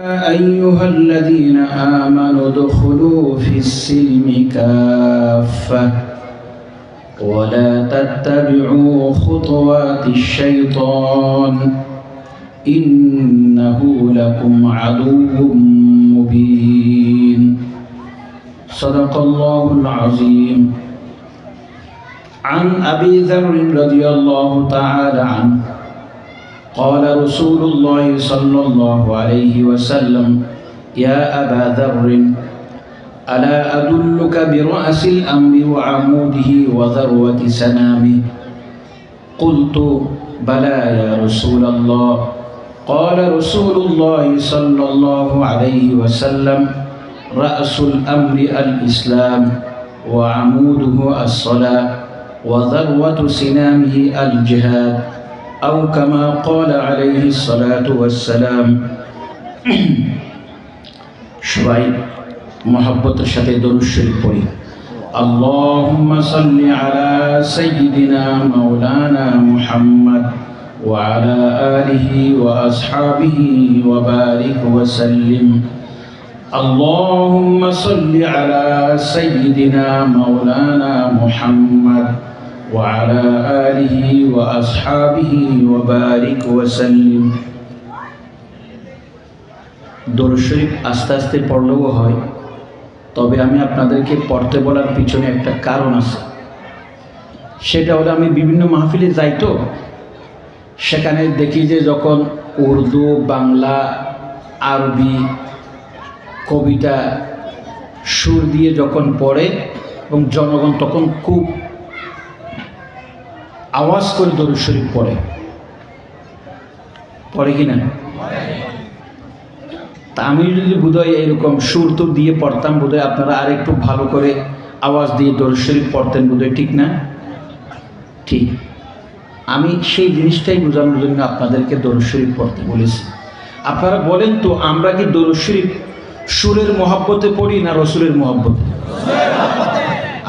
أيها الذين آمنوا ادخلوا في السلم كافة ولا تتبعوا خطوات الشيطان إنه لكم عدو مبين. صدق الله العظيم. عن أبي ذر رضي الله تعالى عنه. قال رسول الله صلى الله عليه وسلم يا أبا ذر ألا أدلك برأس الأمر وعموده وذروة سنامه؟ قلت بلى يا رسول الله قال رسول الله صلى الله عليه وسلم رأس الأمر الإسلام وعموده الصلاة وذروة سنامه الجهاد. أو كما قال عليه الصلاة والسلام সবাই মহাব্বতের সাথে দরুদ শরীফ পড়ি اللهم صل على سيدنا مولانا محمد وعلى آله وأصحابه وبارك وسلم اللهم صل على سيدنا مولانا محمد وعلى آله وأصحابه وبارك وسلم দরুদ শরীফ আস্তে আস্তে পড়লেও হয় তবে আমি আপনাদেরকে পড়তে বলার পিছনে একটা কারণ আছে সেটা হলো আমি বিভিন্ন মাহফিলে যাই তো সেখানে দেখি যে যখন উর্দু বাংলা আরবি কবিতা সুর দিয়ে যখন পড়ে এবং জনগণ তখন খুব আওয়াজ করে দরুদ শরীফ পড়ে। পড়ে কি না? তা আমি যদি বোধহয় এরকম সুর তো দিয়ে পড়তাম, বোধহয় আপনারা আর একটু ভালো করে আওয়াজ দিয়ে দরুদ শরীফ পড়তেন, বোধহয় ঠিক না? ঠিক। আমি সেই জিনিসটাই বোঝানোর জন্য আপনাদেরকে দরুদ শরীফ পড়তে বলেছি। আপনারা বলেন তো, আমরা কি দরুদ শরীফ সুরের মহাব্বতে পড়ি না রসুলের মহাব্বতে?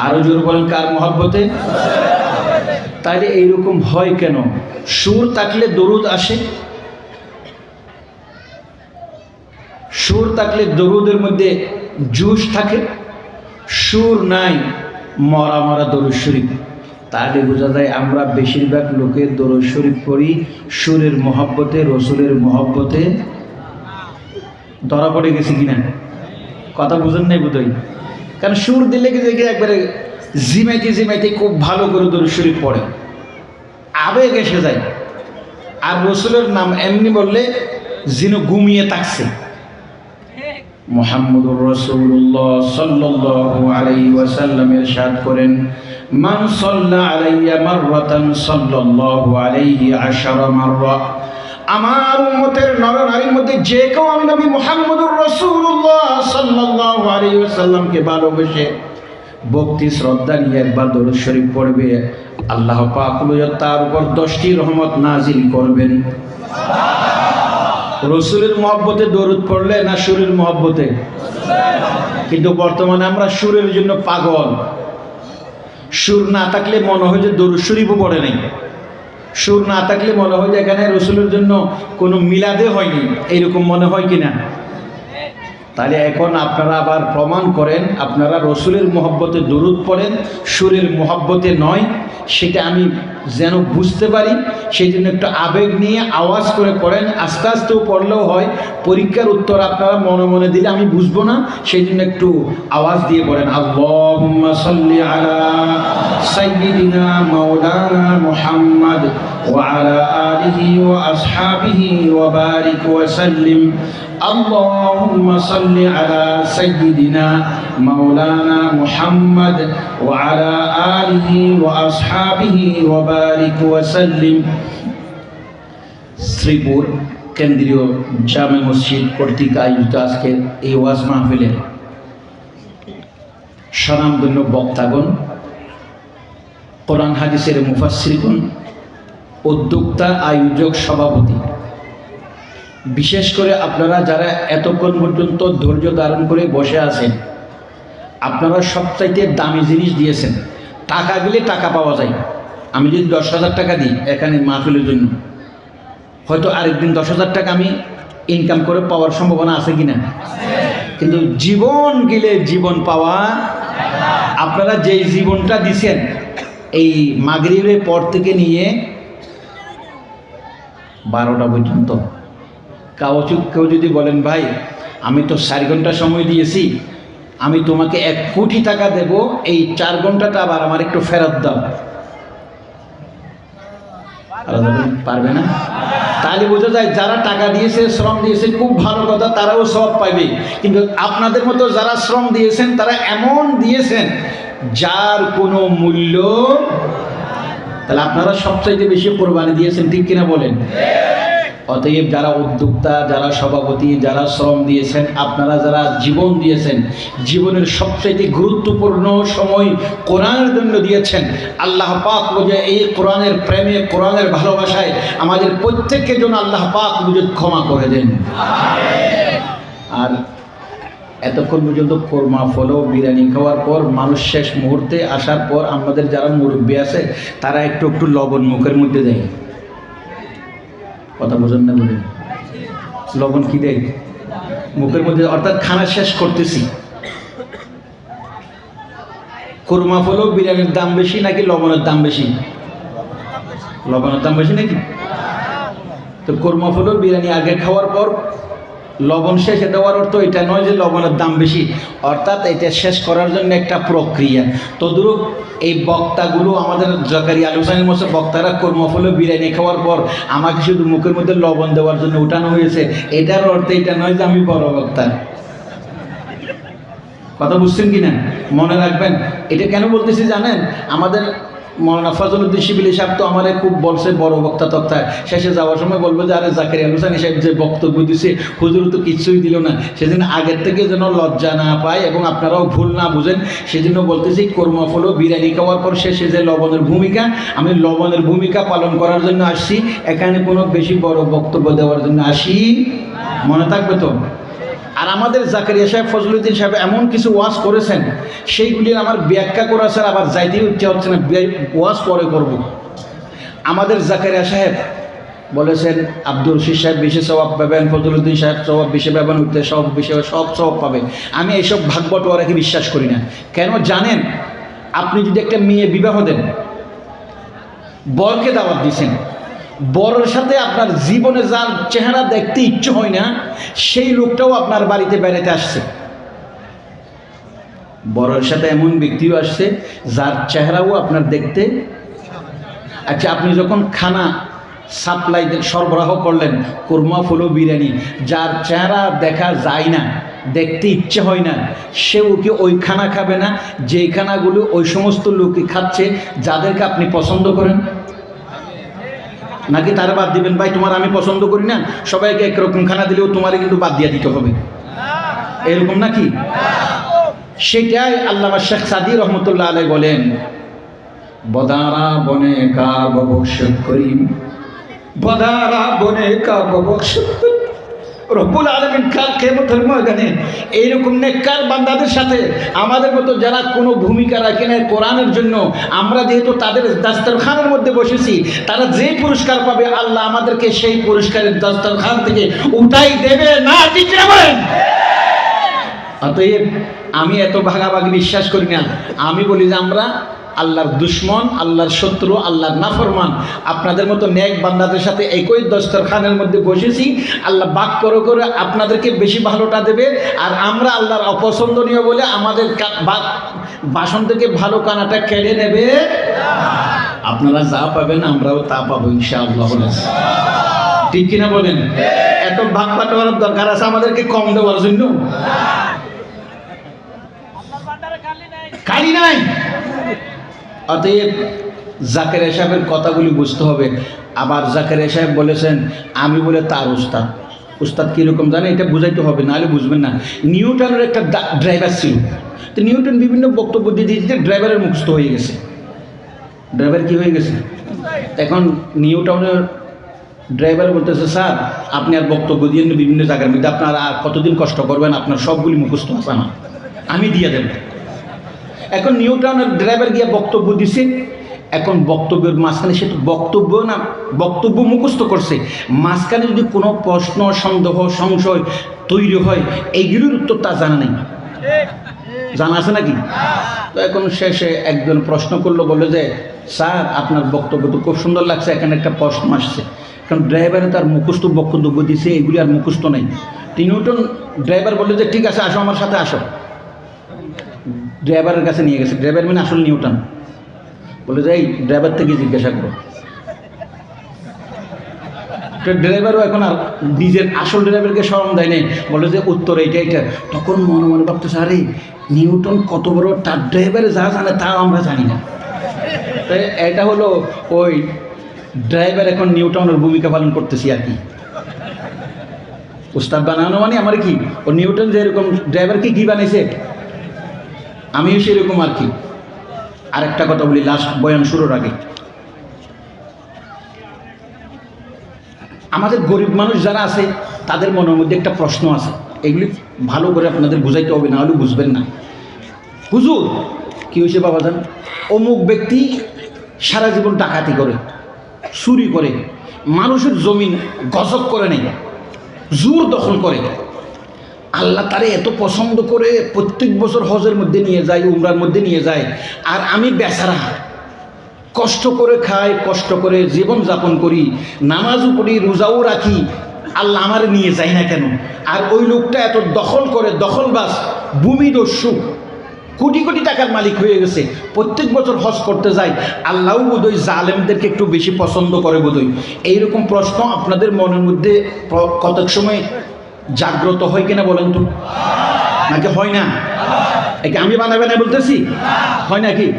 আরও জোর বলেন, কার মহাব্বতে? তাহলে এইরকম হয় কেন? সুর থাকলে দরুদ আসে। সুর থাকলে দরুদের মধ্যে জুস থাকে। সুর নাই, মরা মরা দরুদ শরীফ। তাহলে বোঝা যায় আমরা বেশিরভাগ লোকের দরুদ শরীফ পড়ি সুরের মহব্বতে, রসুলের মহব্বতে। ধরা পড়ে গেছি কিনা? কথা বুঝেন নাই বোধহয়? কারণ সুর দিলে কি দেখে একবারে জিমাইতে জিমাইতে খুব ভালো করে দরুদ শরীফ পড়ে। আবেগ এসে যায়। আর রসুলের নাম এমনি বললে যিনি ঘুমিয়ে থাকছে। মোহাম্মদুর রসুল্লাহ সাল্লাল্লাহু আলাইহি ওয়াসাল্লাম ইরশাদ করেন, মান সাল্লা আলাইয়া মাররাতান সাল্লাল্লাহু আলাইহি আশারা মাররা। আমার উম্মতের নরনারীর মধ্যে যে কেউ আমি নবী মোহাম্মদুর রসুল্লাহ সাল্লাল্লাহু আলাইহি ওয়াসাল্লামকে ভালোবেসে ভক্তি, শ্রদ্ধা নিয়ে একবার দরুদ শরীফ পড়বে। আল্লাহ পাক তার উপর দশটি রহমত নাজিল করবেন। রসুলের মহব্বতে দরুদ পড়লে না সুরের মহব্বতে? কিন্তু বর্তমানে আমরা সুরের জন্য পাগল। সুর না থাকলে মনে হয় যে দরুদ শরীফও পড়ে নেই। সুর না থাকলে মনে হয় যে এখানে রসুলের জন্য কোনো মিলাদে হয়নি। এইরকম মনে হয় কিনা? তাহলে এখন আপনারা আবার প্রমাণ করেন, আপনারা রসুলের মহব্বতে দরুদ পড়েন, সুরের মহব্বতে নয়, সেটা আমি যেন বুঝতে পারি সেই জন্য একটু আবেগ নিয়ে আওয়াজ করে পড়েন, আস্তে আস্তেও পড়লেও হয়, পরীক্ষার উত্তর আপনারা মনে মনে দিলে আমি বুঝব না সেই জন্য একটু আওয়াজ দিয়ে পড়েন, আল্লাহুম্মা اللهم صل على سيدنا مولانا محمد وعلى آله وأصحابه وبارك وسلم শ্রীপুর কেন্দ্রীয় জামে মসজিদ কর্তৃক আয়োজিত আজকের এই ওয়াজ মাহফিলের স্বনামধন্য বক্তাগণ কোরআন হাদিসের মুফাসিরগণ উদ্যোক্তা আয়োজক সভাপতি বিশেষ করে আপনারা যারা এতক্ষণ পর্যন্ত ধৈর্য ধারণ করে বসে আছেন, আপনারা সবচাইতে দামি জিনিস দিয়েছেন। টাকা দিলে টাকা পাওয়া যায়। আমি যদি দশ হাজার টাকা দিই এখানে মাহফিলের জন্য, হয়তো আরেকদিন দশ হাজার টাকা আমি ইনকাম করে পাওয়ার সম্ভাবনা আছে কি না কিন্তু জীবন গেলে জীবন পাওয়া, আপনারা যেই জীবনটা দিছেন, এই মাগরিবের পর থেকে নিয়ে বারোটা পর্যন্ত কাউ কেউ যদি বলেন, ভাই, আমি তো চার ঘণ্টা সময় দিয়েছি, আমি তোমাকে এক কোটি টাকা দেব, এই চার ঘন্টাটা আবার আমার একটু ফেরত দাও। পারবে না? তাহলে বোঝা যায়, যারা টাকা দিয়েছে, শ্রম দিয়েছে, খুব ভালো কথা, তারাও সব পাইবে। কিন্তু আপনাদের মতো যারা শ্রম দিয়েছেন, তারা এমন দিয়েছেন, যার কোনো মূল্য তাহলে আপনারা সবচাইতে বেশি কোরবানি দিয়েছেন, ঠিক কিনা বলেন? অতএব যারা উদ্যোক্তা, যারা সভাপতি, যারা শ্রম দিয়েছেন, আপনারা যারা জীবন দিয়েছেন, জীবনের সবচাইতে গুরুত্বপূর্ণ সময় কোরআনের জন্য দিয়েছেন। আল্লাহ পাক বুঝে এই কোরআনের প্রেমে, কোরআনের ভালোবাসায় আমাদের প্রত্যেককে যেন আল্লাহ পাক বুঝে ক্ষমা করে দেন। আর এতক্ষণ পর্যন্ত কোরমা ফলো, বিরিয়ানি খাওয়ার পর, মানুষ শেষ মুহূর্তে আসার পর, আমাদের যারা মুরব্বী আছে, তারা একটু একটু লবণ মুখের মধ্যে দেয়। কথা বোঝেন না বলে লবণ কি দেয়? মুখের মধ্যে অর্থাৎ খানা শেষ করতেছি। কোরমা ফলো বিরিয়ানির দাম বেশি নাকি লবণের দাম বেশি? লবণের দাম বেশি নাকি? তো কোরমা ফলো বিরিয়ানি আগে খাওয়ার পর লবণ শেষে দেওয়ার অর্থ এটা নয় যে লবণের দাম বেশি। অর্থাৎ এটা শেষ করার জন্য একটা প্রক্রিয়া। তদ্রুপ এই বক্তাগুলো আমাদের জকারি আলোচনার মতো বক্তারা কর্মফলে বিরিয়ানি খাওয়ার পর আমাকে শুধু মুখের মধ্যে লবণ দেওয়ার জন্য উঠানো হয়েছে। এটার অর্থ এটা নয় যে আমি বড় বক্তা। কথা বুঝছেন কি না মনে রাখবেন। এটা কেন বলতেছি জানেন? আমাদের মৌলানা ফজলুদ্দিন শিবিলি সাহেব তো আমারে খুব বলছে, বড় বক্তা তক্তা শেষে যাওয়ার সময় বলব যে, আরে জাকের আলুসানি সাহেব যে বক্তব্য দিছে, হুজুর তো কিচ্ছুই দিল না। সেদিন আগের থেকে যেন লজ্জা না পায় এবং আপনারাও ভুল না বুঝেন, সেজন্য বলতেছি কর্মফল বিরিয়ানি খাওয়ার পর শেষে যে লবণের ভূমিকা, আমি লবণের ভূমিকা পালন করার জন্য আসছি। এখানে কোনো বেশি বড় বক্তব্য দেওয়ার জন্য আসি। মনে থাকবে তো? আর আমাদের জাকারিয়া সাহেব, ফজলুদ্দিন সাহেব এমন কিছু ওয়াজ করেছেন, সেইগুলি আমার ব্যাখ্যা করা স্যার আবার যাইতেই ইচ্ছা হচ্ছে না ওয়াজ পরে করব। আমাদের জাকারিয়া সাহেব বলেছেন আব্দুল রশিদ সাহেব বিশেষ স্বভাব পাবেন, ফজলুদ্দিন সাহেব স্বভাব বিশেষ পাবেন উঠতে সব বিষয়ে সব স্বভাব পাবেন। আমি এইসব ভাগবটোয়ারাকে বিশ্বাস করি না। কেন জানেন? আপনি যদি একটা মেয়ে বিবাহ দেন, বরকে দাওয়াত দিয়েছেন বরের সাথে আপনার জীবনে যার চেহারা দেখতে ইচ্ছে হয় না, সেই লোকটাও আপনার বাড়িতে বেড়াতে আসছে। বরের সাথে এমন ব্যক্তিও আসছে, যার চেহারাও আপনার দেখতে। আচ্ছা আপনি যখন খানা সাপ্লাই সরবরাহ করলেন, কোরমা ফুলো বিরিয়ানি, যার চেহারা দেখা যায় না, দেখতে ইচ্ছে হয় না, সেও কি ওই খানা খাবে না, যেই খানাগুলো ওই সমস্ত লোকই খাচ্ছে, যাদেরকে আপনি পছন্দ করেন? নাকি তার বাদ দিবেন? ভাই, তোমার আমি পছন্দ করি না। সবাইকে একরকম খানা দিলেও তোমারে কিন্তু বাদ দিয়ে দিতে হবে। এরকম নাকি? সেটাই আল্লাহ শেখ সাদি রহমতুল্লাহ আলাই বলেন, বদারা বনে কা ববক্ষ করিম বদারা বনে কা ববক্ষ করিম। রব্বুল আলমিন কাল কেমতের ময়দানে এইরকম নেককার বান্দাদের সাথে আমাদের মতো যারা কোনো ভূমিকা রাখে না কোরআনের জন্য, আমরা যেহেতু তাদের দাস্তারখানের মধ্যে বসেছি, তারা যে পুরস্কার পাবে আল্লাহ আমাদেরকে সেই পুরস্কারের দাস্তারখান থেকে উঠাই দেবে। না অতএব আমি এত ভাগাভাগি বিশ্বাস করি না। আমি বলি যে আমরা আল্লাহর দুশ্মন আল্লাহর শত্রু আল্লাহর নাফরমান। আপনাদের মতো নেক বান্দাদের সাথে একই দস্তরখানের মধ্যে বসেছি। আল্লাহ বাক করে করে আপনাদেরকে বেশি ভালোটা দেবে। আর আমরা আল্লাহর অপছন্দনীয় বলে আমাদের বাসন থেকে ভালো কানাটা কেড়ে নেবে। আপনারা যা পাবেন আমরাও তা পাবো ইনশাআল্লাহ ঠিক কিনা বলেন? এত ভাগ পাটোয়ার দরকার আছে আমাদেরকে কম দেওয়ার জন্য। খালি নাই? অতএব জাকের সাহেবের কথাগুলি বুঝতে হবে। আবার জাকের সাহেব বলেছেন, আমি বলে তার উস্তাদ। উস্তাদ কীরকম জানে? এটা বুঝাইতে হবে, নাহলে বুঝবেন না। নিউটনের একটা ড্রাইভার ছিল। তো নিউটন বিভিন্ন বক্তব্য দিয়ে দিয়েছে ড্রাইভারের মুখস্থ হয়ে গেছে। ড্রাইভার কি হয়ে গেছে? এখন নিউটাউনের ড্রাইভার বলতেছে, স্যার, আপনি আর বক্তব্য দিয়ে বিভিন্ন জায়গার মধ্যে। আপনার আর কতদিন কষ্ট করবেন? আপনার সবগুলি মুখস্থ আছে না আমি দিয়ে দেব। এখন নিউটাউনের ড্রাইভার গিয়ে বক্তব্য দিছে। এখন বক্তব্যের মাঝখানে সে তো বক্তব্য না, বক্তব্য মুখস্থ করছে। মাঝখানে যদি কোনো প্রশ্ন, সন্দেহ, সংশয় তৈরি হয়, এইগুলোর উত্তর তা জানা নেই। জানা আছে নাকি? তো এখন শেষে একজন প্রশ্ন করল, বলল যে, স্যার, আপনার বক্তব্য তো খুব সুন্দর লাগছে, এখানে একটা প্রশ্ন আসছে। কারণ ড্রাইভারে তার মুখস্থ বক্তব্য দিছে, এগুলি আর মুখস্থ নেই। নিউটন ড্রাইভার বলল যে, ঠিক আছে, আসো, আমার সাথে আসো। ড্রাইভারের কাছে নিয়ে গেছে। ড্রাইভার মানে আসল নিউটন। বলে যে, এই ড্রাইভার থেকে জিজ্ঞাসা করো। তো ড্রাইভারও এখন আর নিজের আসল ড্রাইভারকে স্মরণ দেয় নাই। বলে যে, উত্তর এইটা এইটা। তখন মনে মনে ভাবতেছে, আরে, নিউটন কত বড়, তার ড্রাইভারে যা জানে তা আমরা জানি না। তাই এটা হলো ওই ড্রাইভার এখন নিউটনের ভূমিকা পালন করতেছি আর কি। উস্তাদ বানানো মানে আমার কি? ও নিউটন যেরকম ড্রাইভারকে কি বানাইছে? আমিও সেরকম আর কি। আরেকটা কথা বলি লাস্ট বয়ান শুরুর আগে। আমাদের গরিব মানুষ যারা আছে, তাদের মনের মধ্যে একটা প্রশ্ন আছে। এগুলি ভালো করে আপনাদের বুঝাইতে হবে না হলে বুঝবেন না। হুজুর, কী হয়েছে বাবাজান? অমুক ব্যক্তি সারা জীবন ডাকাতি করে, চুরি করে, মানুষের জমিন গজব করে নেই জোর দখল করে। আল্লাহ তারে এত পছন্দ করে প্রত্যেক বছর হজের মধ্যে নিয়ে যায়, উমরার মধ্যে নিয়ে যায়। আর আমি বেচারা কষ্ট করে খাই, কষ্ট করে জীবন যাপন করি নামাজও পড়ি, রোজাও রাখি, আল্লাহ আমার নিয়ে যায় না কেন? আর ওই লোকটা এত দখল করে দখলবাস দস্যু, কোটি কোটি টাকার মালিক হয়ে গেছে। প্রত্যেক বছর হজ করতে যায়। আল্লাহও বোধহয় জালেমদেরকে একটু বেশি পছন্দ করে বোধহয়। এইরকম প্রশ্ন আপনাদের মনের মধ্যে কতক সময় জাগ্রত হয় কিনা বলেন তো? নাকি হয় না? একে আমি বানাবে না বলতেছি? হয় নাকি?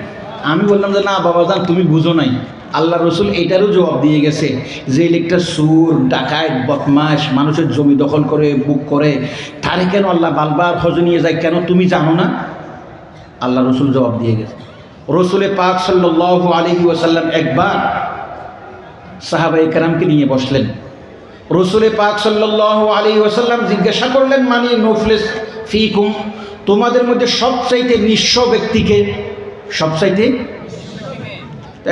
আমি বললাম যে, না, বাবা যান তুমি বুঝো নাই। আল্লাহ রসুল এটারও জবাব দিয়ে গেছে যে লোকটা সুর ডাকায় বদমাস মানুষের জমি দখল করে বুক করে, তারে কেন আল্লাহ বালবার হজ নিয়ে যায় কেন তুমি জানো না? আল্লাহ রসুল জবাব দিয়ে গেছে। রসুলে পাক সাল্লাহ আলহি ওয়াসাল্লাম একবার সাহাবাই কারামকে নিয়ে বসলেন। রসুলে পাক সাল্লাহ আলী ওসাল্লাম জিজ্ঞাসা করলেন মানে নফলেস ফিকুম? তোমাদের মধ্যে সবচাইতে নিঃস্ব ব্যক্তিকে সবচাইতে?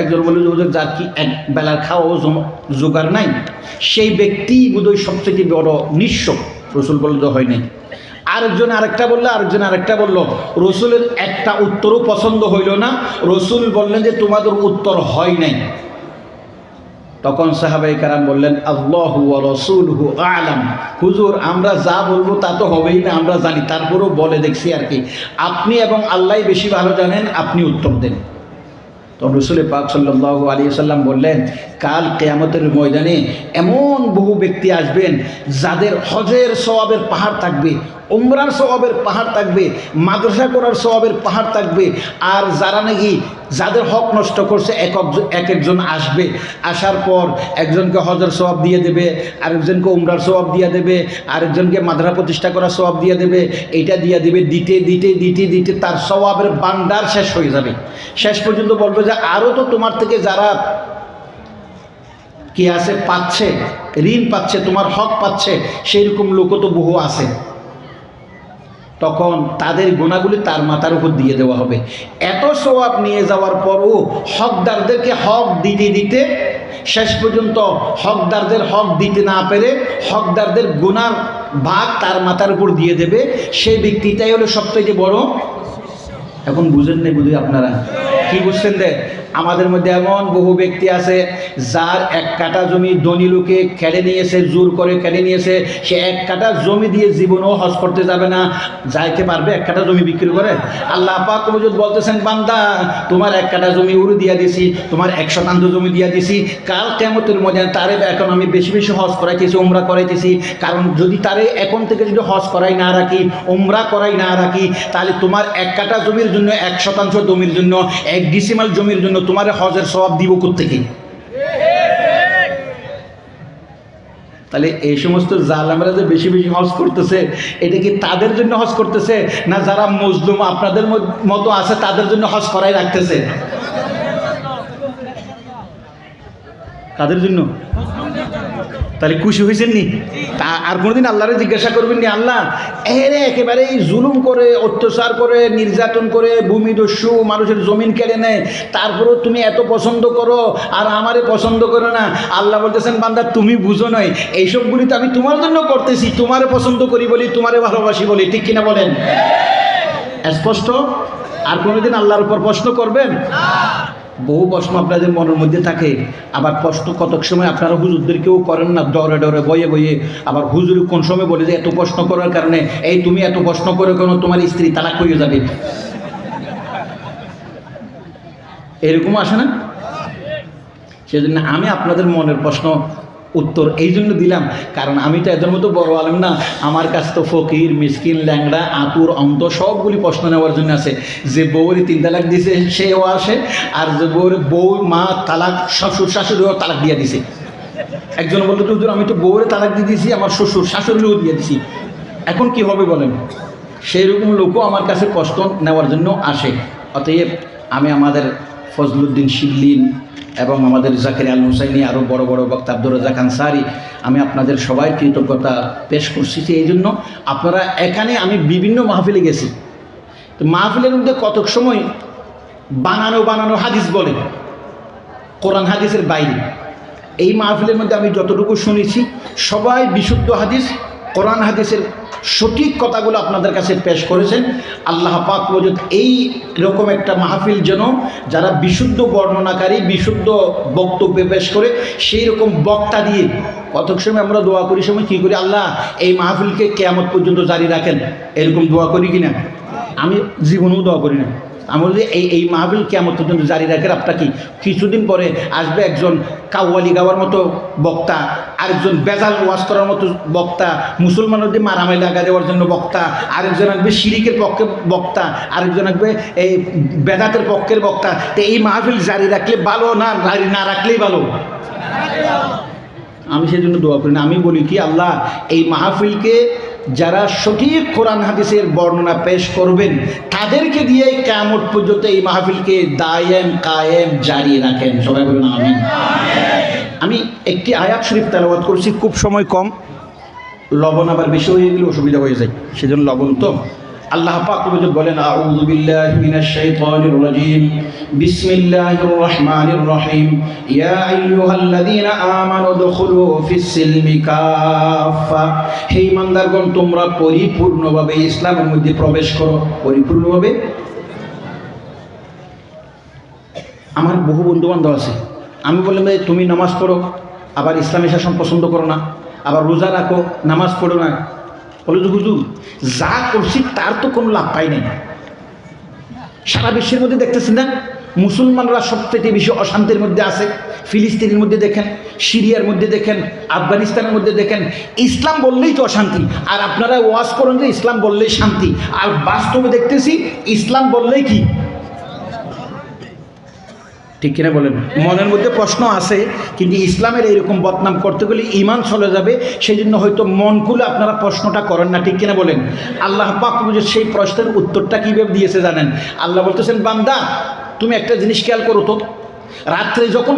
একজন বলে ওদের যার কি এক বেলার খাওয়াও জোগাড় নাই, সেই ব্যক্তি বোধহয় সবচেয়ে বড় নিঃস্ব। রসুল বললে হয় নাই। আরেকজন আরেকটা বলল, আরেকজন আরেকটা বলল, রসুলের একটা উত্তরও পছন্দ হইল না। রসুল বললেন যে, তোমাদের উত্তর হয় নাই। তখন সাহাবাই কারাম বললেন, আল্লাহ রসুল হু আলাম। হুজুর, আমরা যা বলব তা তো হবেই না, আমরা জানি। তারপরেও বলে দেখছি আর কি। আপনি এবং আল্লাহ বেশি ভালো জানেন, আপনি উত্তম দেন। তো রসুল পাক সাল্লাহ আলী সাল্লাম বললেন, কাল কেয়ামতের ময়দানে এমন বহু ব্যক্তি আসবেন, যাদের হজের সওয়াবের পাহাড় থাকবে, উমরার স্বভাবের পাহাড় থাকবে, মাদ্রাসা করার স্বভাবের পাহাড় থাকবে, আর যারা নাকি যাদের হক নষ্ট করছে, এক এক- এক একজন আসবে। আসার পর একজনকে হজের সওয়াব দিয়ে দেবে, আরেকজনকে উমরার সওয়াব দিয়ে দেবে, আরেকজনকে মাদ্রা প্রতিষ্ঠা করার সওয়াব দিয়ে দেবে এটা দিয়ে দেবে, দিতে দিতে দিতে দিতে তার সওয়াবের বান্ডার শেষ হয়ে যাবে। শেষ পর্যন্ত বলবে যে আরও তো তোমার থেকে যারা কি আছে, পাচ্ছে, ঋণ পাচ্ছে, তোমার হক পাচ্ছে সেই রকম লোকও তো বহু আছে। তখন তাদের গোনাগুলি তার মাথার উপর দিয়ে দেওয়া হবে। এত সোয়াব নিয়ে যাওয়ার পরও হকদারদেরকে হক দিতে দিতে শেষ পর্যন্ত হকদারদের হক দিতে না পেরে হকদারদের গুনার ভাগ তার মাথার উপর দিয়ে দেবে। সেই ব্যক্তিটাই হলো সবথেকে বড়। এখন বুঝেন নেই বুঝি আপনারা। কি বুঝছেন দে আমাদের মধ্যে এমন বহু ব্যক্তি আছে, যার এক কাটা জমি ধনী লোকে কেড়ে নিয়েছে, জোর করে কেড়ে নিয়েছে, সে এক কাটা জমি দিয়ে জীবনেও হজ করতে যাবে না। যাইতে পারবে এক কাটা জমি বিক্রি করে? আল্লাহ পাক মজুদ বলতেছেন, বান্দা, তোমার এক কাটা জমি উড়ু দিয়া দিছি, তোমার এক শতাংশ জমি দিয়া দিছি। কাল কেমতের মধ্যে তারে এখন আমি বেশি বেশি হজ করাইতেছি, উমরা করাইতেছি। কারণ যদি তারে এখন থেকে যদি হজ করাই না রাখি, উমরা করাই না রাখি, তাহলে তোমার এক কাটা জমির জন্য এক শতাংশ জমির জন্য এক ডিসিমাল জমির জন্য তোমার হজের সবাব দিব থেকে তাহলে এই সমস্ত জালামরা যে বেশি বেশি হজ করতেছে, এটা কি তাদের জন্য হজ করতেছে? না যারা মজলুম আপনাদের মতো আছে তাদের জন্য হজ করাই রাখতেছে? কাদের জন্য? তাহলে খুশি হয়েছেন নি? তা আর কোনোদিন আল্লাহরে জিজ্ঞাসা করবেন নি, আল্লাহ, এরে একেবারে জুলুম করে, অত্যাচার করে, নির্যাতন করে ভূমিদস্যু মানুষের জমিন কেড়ে নেয়, তারপরেও তুমি এত পছন্দ করো, আর আমারে পছন্দ করো না। আল্লাহ বলতেছেন, বান্দা, তুমি বুঝো নয় এইসবগুলি তো আমি তোমার জন্য করতেছি, তোমারে পছন্দ করি বলি, তোমারে ভালোবাসি বলি, ঠিক কিনা বলেন? স্পষ্ট? আর কোনোদিন আল্লাহর উপর প্রশ্ন করবেন? বহু প্রশ্ন আপনাদের মনের মধ্যে থাকে, আবার প্রশ্ন কতক সময় আপনারা হুজুরদেরকেও করেন না ডরে ডরে বয়ে বয়ে আবার হুজুর কোন সময় বলে যে এত প্রশ্ন করার কারণে, এই তুমি এত প্রশ্ন করে কেন তোমার স্ত্রী তালাক হয়ে যাবে? এরকম আসে না? সেজন্য আমি আপনাদের মনের প্রশ্ন উত্তর এই জন্য দিলাম। কারণ আমি তো এদের মতো বড় আলেম না। আমার কাছে তো ফকির, মিসকিন, ল্যাংড়া আতুর অন্ত সবগুলি প্রশ্ন নেওয়ার জন্য আছে। যে বউরে তিন তালাক দিছে, সেও আসে। আর যে বউর বউ, মা, তালাক, শ্বশুর, শাশুড়িও তালাক দিয়ে দিছে। একজন বলতো তো আমি তো বউরে তালাক দিয়ে দিয়েছি, আমার শ্বশুর, শাশুড়িও দিয়ে দিছি। এখন কি হবে বলেন? সেই রকম লোকও আমার কাছে কষ্ট নেওয়ার জন্য আসে। অতএব আমি আমাদের ফজলুদ্দিন শিল্লিন এবং আমাদের জাকির আল হুসাইনি আরও বড় বড় বক্তা আব্দুর রাজাক আনসারি, আমি আপনাদের সবাই কৃতজ্ঞতা পেশ করছি এই জন্য। আপনারা এখানে আমি বিভিন্ন মাহফিলে গেছি। তো মাহফিলের মধ্যে কতক সময় বানানো বানানো হাদিস বলে, কোরআন হাদিসের বাইরে। এই মাহফিলের মধ্যে আমি যতটুকু শুনেছি, সবাই বিশুদ্ধ হাদিস, কোরআন হাদিসের সঠিক কথাগুলো আপনাদের কাছে পেশ করেছেন। আল্লাহ পাক মজুদ এই রকম একটা মাহফিল যেন যারা বিশুদ্ধ বর্ণনাকারী, বিশুদ্ধ বক্তব্য পেশ করে, সেই রকম বক্তা দিয়ে কতক সময় আমরা দোয়া করি, সময় কী করি? আল্লাহ, এই মাহফিলকে কেয়ামত পর্যন্ত জারি রাখেন। এরকম দোয়া করি কি না আমি জীবনেও দোয়া করি না। আমি বলি, এই এই মাহফিল কেমন পর্যন্ত জারি রাখেন আপনার কি? কিছুদিন পরে আসবে একজন কাউয়ালি গাওয়ার মতো বক্তা, আরেকজন বেজাল ওয়াজ করার মতো বক্তা মুসলমানদের মারামারি লাগা দেওয়ার জন্য বক্তা, আরেকজন আসবে শিরিকের পক্ষে বক্তা, আরেকজন আসবে এই বেদাতের পক্ষের বক্তা। তো এই মাহফিল জারি রাখলে ভালো না, জারি না রাখলেই ভালো? আমি সেই জন্য দোয়া করি না। আমি বলি কি, আল্লাহ, এই মাহফিলকে যারা সঠিক কোরআন হাদিসের বর্ণনা পেশ করবেন, তাদেরকে দিয়ে কেমন পর্যন্ত এই মাহফিলকে দায়েম, কায়েম, জারি রাখেন। সবাই বলুন আমি আমি একটি আয়াত শরীফ তেলাবাদ করছি, খুব সময় কম। লবণ আবার বেশি হয়ে গেলে অসুবিধা হয়ে যায়, সেজন্য লবণ তো। আল্লাহ পাক রব্বুল বলেন, আউযু বিল্লাহি মিনাশ শাইতানির রাজীম। বিসমিল্লাহির রহমানির রহিম। ইয়া আইয়ুহাল্লাযীনা আমানু দুখুলু ফিস সিলমি কাফা হে ইমানদারগণ, তোমরা পরিপূর্ণভাবে ইসলামের মধ্যে প্রবেশ করো। পরিপূর্ণভাবে? আমার বহু বন্ধু বান্ধব আছে। আমি বললাম "এই তুমি নামাজ পড়ো, আবার ইসলামী শাসন পছন্দ করো না। আবার রোজা রাখো, নামাজ পড়ো না। বলে যে, হুজুর, যা করছি তার তো কোনো লাভ পাই নাই। সারা বিশ্বের মধ্যে দেখতেছি না? মুসলমানরা সবচেয়ে বেশি অশান্তির মধ্যে আছে, ফিলিস্তিনের মধ্যে দেখেন, সিরিয়ার মধ্যে দেখেন, আফগানিস্তানের মধ্যে দেখেন। ইসলাম বললেই তো অশান্তি। আর আপনারা ওয়াজ করেন যে, ইসলাম বললেই শান্তি। আর বাস্তবে দেখতেছি, ইসলাম বললেই কি? ঠিক কিনা বলেন? মনের মধ্যে প্রশ্ন আছে, কিন্তু ইসলামের এইরকম বদনাম করতে গেলে ইমান চলে যাবে সেই জন্য হয়তো মন খুলে আপনারা প্রশ্নটা করেন না, ঠিক কিনা বলেন? আল্লাহ পাক বুঝে সেই প্রশ্নের উত্তরটা কীভাবে দিয়েছে জানেন? আল্লাহ বলতেছেন, বান্দা, তুমি একটা জিনিস খেয়াল করো তো, রাত্রে যখন